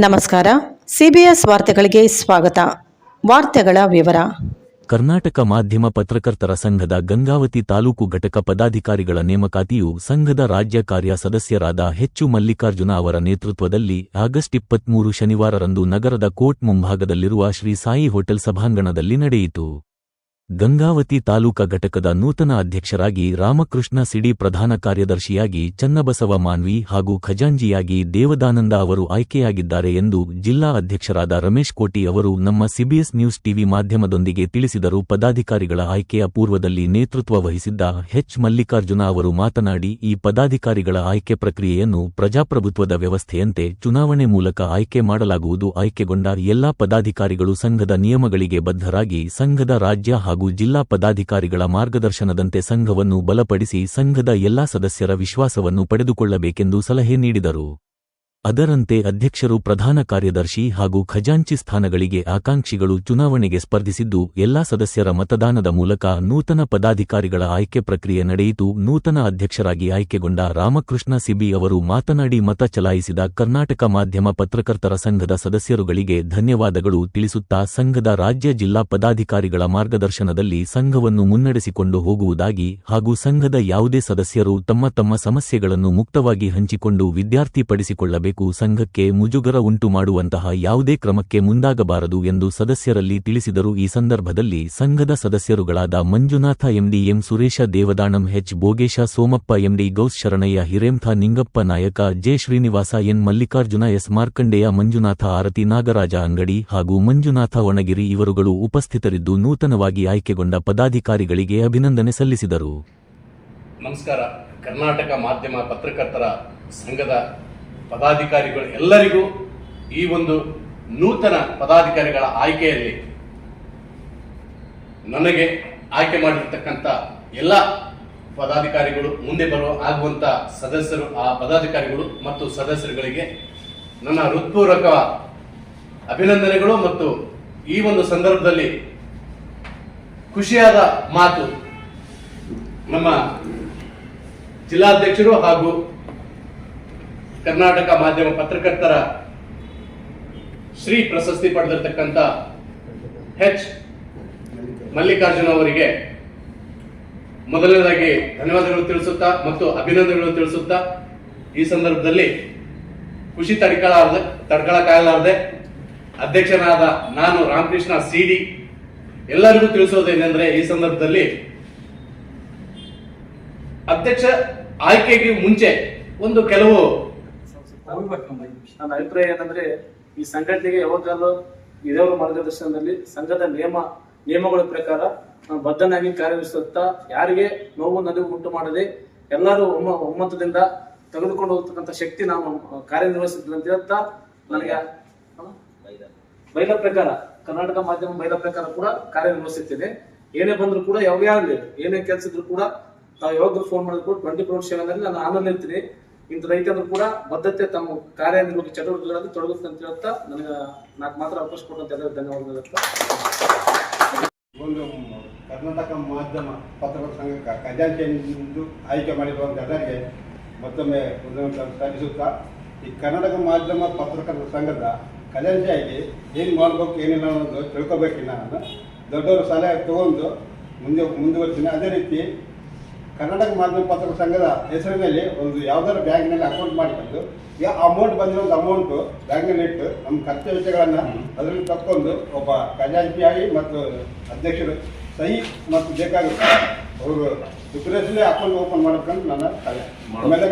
ನಮಸ್ಕಾರ. ಸಿಬಿಎಸ್ ವಾರ್ತೆಗಳಿಗೆ ಸ್ವಾಗತ. ವಾರ್ತೆಗಳ ವಿವರ. ಕರ್ನಾಟಕ ಮಾಧ್ಯಮ ಪತ್ರಕರ್ತರ ಸಂಘದ ಗಂಗಾವತಿ ತಾಲೂಕು ಘಟಕ ಪದಾಧಿಕಾರಿಗಳ ನೇಮಕಾತಿಯು ಸಂಘದ ರಾಜ್ಯ ಕಾರ್ಯ ಸದಸ್ಯರಾದ ಹೆಚ್ಚು ಮಲ್ಲಿಕಾರ್ಜುನ ಅವರ ನೇತೃತ್ವದಲ್ಲಿ ಆಗಸ್ಟ್ ಇಪ್ಪತ್ಮೂರು ಶನಿವಾರರಂದು ನಗರದ ಕೋರ್ಟ್ ಮುಂಭಾಗದಲ್ಲಿರುವ ಶ್ರೀ ಸಾಯಿ ಹೋಟೆಲ್ ಸಭಾಂಗಣದಲ್ಲಿ ನಡೆಯಿತು. ಗಂಗಾವತಿ ತಾಲೂಕಾ ಘಟಕದ ನೂತನ ಅಧ್ಯಕ್ಷರಾಗಿ ರಾಮಕೃಷ್ಣ ಸಿಡಿ ಪ್ರಧಾನ ಕಾರ್ಯದರ್ಶಿಯಾಗಿ ಚನ್ನಬಸವ ಮಾನ್ವಿ ಹಾಗೂ ಖಜಾಂಜಿಯಾಗಿ ದೇವದಾನಂದ ಅವರು ಆಯ್ಕೆಯಾಗಿದ್ದಾರೆ ಎಂದು ಜಿಲ್ಲಾ ಅಧ್ಯಕ್ಷರಾದ ರಮೇಶ್ ಕೋಟಿ ಅವರು ನಮ್ಮ ಸಿಬಿಎಸ್ ನ್ಯೂಸ್ ಟಿವಿ ಮಾಧ್ಯಮದೊಂದಿಗೆ ತಿಳಿಸಿದರು. ಪದಾಧಿಕಾರಿಗಳ ಆಯ್ಕೆಯ ಪೂರ್ವದಲ್ಲಿ ನೇತೃತ್ವ ವಹಿಸಿದ್ದ ಎಚ್ ಮಲ್ಲಿಕಾರ್ಜುನ ಅವರು ಮಾತನಾಡಿ, ಈ ಪದಾಧಿಕಾರಿಗಳ ಆಯ್ಕೆ ಪ್ರಕ್ರಿಯೆಯನ್ನು ಪ್ರಜಾಪ್ರಭುತ್ವದ ವ್ಯವಸ್ಥೆಯಂತೆ ಚುನಾವಣೆ ಮೂಲಕ ಆಯ್ಕೆ ಮಾಡಲಾಗುವುದು. ಆಯ್ಕೆಗೊಂಡ ಎಲ್ಲಾ ಪದಾಧಿಕಾರಿಗಳು ಸಂಘದ ನಿಯಮಗಳಿಗೆ ಬದ್ಧರಾಗಿ, ಸಂಘದ ರಾಜ್ಯ ಹಾಗೂ ಜಿಲ್ಲಾ ಪದಾಧಿಕಾರಿಗಳ ಮಾರ್ಗದರ್ಶನದಂತೆ ಸಂಘವನ್ನು ಬಲಪಡಿಸಿ ಸಂಘದ ಎಲ್ಲಾ ಸದಸ್ಯರ ವಿಶ್ವಾಸವನ್ನು ಪಡೆದುಕೊಳ್ಳಬೇಕೆಂದು ಸಲಹೆ ನೀಡಿದರು. ಅದರಂತೆ ಅಧ್ಯಕ್ಷರು ಪ್ರಧಾನ ಕಾರ್ಯದರ್ಶಿ ಹಾಗೂ ಖಜಾಂಚಿ ಸ್ಥಾನಗಳಿಗೆ ಆಕಾಂಕ್ಷಿಗಳು ಚುನಾವಣೆಗೆ ಸ್ಪರ್ಧಿಸಿದ್ದು, ಎಲ್ಲಾ ಸದಸ್ಯರ ಮತದಾನದ ಮೂಲಕ ನೂತನ ಪದಾಧಿಕಾರಿಗಳ ಆಯ್ಕೆ ಪ್ರಕ್ರಿಯೆ ನಡೆಯಿತು. ನೂತನ ಅಧ್ಯಕ್ಷರಾಗಿ ಆಯ್ಕೆಗೊಂಡ ರಾಮಕೃಷ್ಣ ಸಿಬಿ ಅವರು ಮಾತನಾಡಿ, ಮತ ಚಲಾಯಿಸಿದ ಕರ್ನಾಟಕ ಮಾಧ್ಯಮ ಪತ್ರಕರ್ತರ ಸಂಘದ ಸದಸ್ಯರುಗಳಿಗೆ ಧನ್ಯವಾದಗಳು ತಿಳಿಸುತ್ತಾ, ಸಂಘದ ರಾಜ್ಯ ಜಿಲ್ಲಾ ಪದಾಧಿಕಾರಿಗಳ ಮಾರ್ಗದರ್ಶನದಲ್ಲಿ ಸಂಘವನ್ನು ಮುನ್ನಡೆಸಿಕೊಂಡು ಹೋಗುವುದಾಗಿ ಹಾಗೂ ಸಂಘದ ಯಾವುದೇ ಸದಸ್ಯರು ತಮ್ಮ ತಮ್ಮ ಸಮಸ್ಯೆಗಳನ್ನು ಮುಕ್ತವಾಗಿ ಹಂಚಿಕೊಂಡು ವಿದ್ಯಾರ್ಥಿಪಡಿಸಿಕೊಳ್ಳಬೇಕು ಸಂಘಕ್ಕೆ ಮುಜುಗರ ಉಂಟು ಮಾಡುವಂತಹ ಯಾವುದೇ ಕ್ರಮಕ್ಕೆ ಮುಂದಾಗಬಾರದು ಎಂದು ಸದಸ್ಯರಲ್ಲಿ ತಿಳಿಸಿದರು. ಈ ಸಂದರ್ಭದಲ್ಲಿ ಸಂಘದ ಸದಸ್ಯರುಗಳಾದ Manjunatha, MD M Suresha ದೇವದಾಣಂ H Bogesha Somappa, MD Gauss Sharanayya, ಹಿರೇಂಥ Ningappa Nayaka, J Srinivasa, N Mallikarjuna, S Markandeya, Manjunatha Arathi, Nagaraja Angadi ಹಾಗೂ ಮಂಜುನಾಥ ಒಣಗಿರಿ ಇವರುಗಳು ಉಪಸ್ಥಿತರಿದ್ದು ನೂತನವಾಗಿ ಆಯ್ಕೆಗೊಂಡ ಪದಾಧಿಕಾರಿಗಳಿಗೆ ಅಭಿನಂದನೆ ಸಲ್ಲಿಸಿದರು. ನಮಸ್ಕಾರ. ಕರ್ನಾಟಕ ಮಾಧ್ಯಮ ಪತ್ರಕರ್ತರ ಸಂಘದ ಪದಾಧಿಕಾರಿಗಳು ಎಲ್ಲರಿಗೂ ಈ ಒಂದು ನೂತನ ಪದಾಧಿಕಾರಿಗಳ ಆಯ್ಕೆಯಲ್ಲಿ ನನಗೆ ಆಯ್ಕೆ ಮಾಡಿರ್ತಕ್ಕಂಥ ಎಲ್ಲ ಪದಾಧಿಕಾರಿಗಳು ಮುಂದೆ ಬರುವ ಆಗುವಂತ ಸದಸ್ಯರು ಆ ಪದಾಧಿಕಾರಿಗಳು ಮತ್ತು ಸದಸ್ಯರುಗಳಿಗೆ ನನ್ನ ಹೃತ್ಪೂರ್ವಕ ಅಭಿನಂದನೆಗಳು ಮತ್ತು ಈ ಒಂದು ಸಂದರ್ಭದಲ್ಲಿ ಖುಷಿಯಾದ ಮಾತು ನಮ್ಮ ಜಿಲ್ಲಾಧ್ಯಕ್ಷರು ಹಾಗೂ ಕರ್ನಾಟಕ ಮಾಧ್ಯಮ ಪತ್ರಕರ್ತರ ಶ್ರೀ ಪ್ರಶಸ್ತಿ ಪಡೆದಿರ್ತಕ್ಕಂಥ ಹೆಚ್ ಮಲ್ಲಿಕಾರ್ಜುನ ಅವರಿಗೆ ಮೊದಲನೇದಾಗಿ ಧನ್ಯವಾದಗಳು ತಿಳಿಸುತ್ತಾ ಮತ್ತು ಅಭಿನಂದನೆಗಳು ತಿಳಿಸುತ್ತಾ ಈ ಸಂದರ್ಭದಲ್ಲಿ ಖುಷಿ ತಡ್ಕೊಳ್ಳಾರ್ದೆ ತಡ್ಕೊಳ್ಳಕ್ಕಾಗಲಾರದೆ ಅಧ್ಯಕ್ಷನಾದ ನಾನು ರಾಮಕೃಷ್ಣ ಸಿಡಿ ಎಲ್ಲರಿಗೂ ತಿಳಿಸೋದೇನೆಂದ್ರೆ ಈ ಸಂದರ್ಭದಲ್ಲಿ ಅಧ್ಯಕ್ಷ ಆಯ್ಕೆಗೆ ಮುಂಚೆ ಒಂದು ಕೆಲವು ನನ್ನ ಅಭಿಪ್ರಾಯ ಏನಂದ್ರೆ, ಈ ಸಂಘಟನೆಗೆ ಯಾವಾಗಲೂ ಇದೇವರ ಮಾರ್ಗದರ್ಶನದಲ್ಲಿ ಸಂಘದ ನಿಯಮ, ನಿಯಮಗಳ ಪ್ರಕಾರ ಬದ್ಧನಾಗಿ ಕಾರ್ಯನಿರ್ವಹಿಸುತ್ತಾ ಯಾರಿಗೆ ನೋವು ನಲಿವು ಉಂಟು ಮಾಡದೆ ಎಲ್ಲರೂ ಒಮ್ಮ, ಒಮ್ಮತದಿಂದ ತೆಗೆದುಕೊಂಡು ಹೋಗ್ತಕ್ಕಂಥ ಶಕ್ತಿ ನಾವು ಕಾರ್ಯನಿರ್ವಹಿಸುತ್ತೇನೆ ಅಂತ ನನಗೆ ಬೈಲ ಪ್ರಕಾರ, ಕರ್ನಾಟಕ ಮಾಧ್ಯಮ ಬೈಲ ಪ್ರಕಾರ ಕೂಡ ಕಾರ್ಯನಿರ್ವಹಿಸುತ್ತೇನೆ ಏನೇ ಬಂದ್ರು ಕೂಡ ಯಾವಾಗ ಏನೇ ಕೆಲಸ ಇದ್ರು ಕೂಡ ತಾವು ಯಾವಾಗ ಫೋನ್ ಮಾಡಿದ್ರು ಕೂಡ ಟ್ವೆಂಟಿ ಫೋರ್ ಸೆವೆನ್ ಅಲ್ಲಿ ನಾನು ಆನಂದ ಇರ್ತೀನಿ ಇಂಥ ರೈತರು ಕೂಡ ಬದ್ಧತೆ ತಮ್ಮ ಕಾರ್ಯನಿರ್ವಹಣೆ ಚಟುವಟಿಕೆಗಳಲ್ಲಿ ತೊಡಗುತ್ತೆ ಅಂತ ಹೇಳ್ತಾ ನನಗೆ ನಾಲ್ಕು ಮಾತ್ರ ಅವಕಾಶ ಕೊಟ್ಟಂತ ಧನ್ಯವಾದಗಳು. ಒಂದು ಕರ್ನಾಟಕ ಮಾಧ್ಯಮ ಪತ್ರಕರ್ತರ ಸಂಘಕ್ಕೆ ಖಜಾಂಚಿಯನ್ನು ಆಯ್ಕೆ ಮಾಡಿರುವಂಥ ಎಲ್ಲರಿಗೆ ಮತ್ತೊಮ್ಮೆ ಸಲ್ಲಿಸುತ್ತಾ ಈ ಕರ್ನಾಟಕ ಮಾಧ್ಯಮ ಪತ್ರಕರ್ತರ ಸಂಘದ ಖಜಾಂಚಿಯಾಗಿ ಏನು ಮಾಡಬೇಕು, ಏನಿಲ್ಲ ಅನ್ನೋದು ತಿಳ್ಕೊಬೇಕಿಲ್ಲ ನಾನು. ದೊಡ್ಡವರು ಸಲಹೆ ತಗೊಂಡು ಮುಂದೆ ಮುಂದುವರಿಸ್ತೀನಿ ಅದೇ ರೀತಿ ಕರ್ನಾಟಕ ಮಾಧ್ಯಮ ಪತ್ರ ಸಂಘದ ಹೆಸರಿನಲ್ಲಿ ಒಂದು ಯಾವ್ದಾದ್ರು ಬ್ಯಾಂಕ್ನಲ್ಲಿ ಅಕೌಂಟ್ ಮಾಡಿಕೊಂಡು ಯಾ ಅಮೌಂಟ್ ಬಂದಿರೋ ಅಮೌಂಟು ಬ್ಯಾಂಕ್ನಲ್ಲಿ ಇಟ್ಟು ನಮ್ಮ ಖರ್ಚು ವೆಚ್ಚಗಳನ್ನು ಅದರಲ್ಲಿ ತಕ್ಕೊಂಡು ಒಬ್ಬ ಖಜಾಂಚಿಯಾಗಿ ಮತ್ತು ಅಧ್ಯಕ್ಷರು ಸಹಿ ಮತ್ತು ಬೇಕಾಗುತ್ತೆ ಅವರು ಡಿಪ್ರೆಸ್ಲಿ ಅಕೌಂಟ್ ಓಪನ್ ಮಾಡ್ಕೊಂಡು ನನ್ನ ಕಲೆ ಆಮೇಲೆ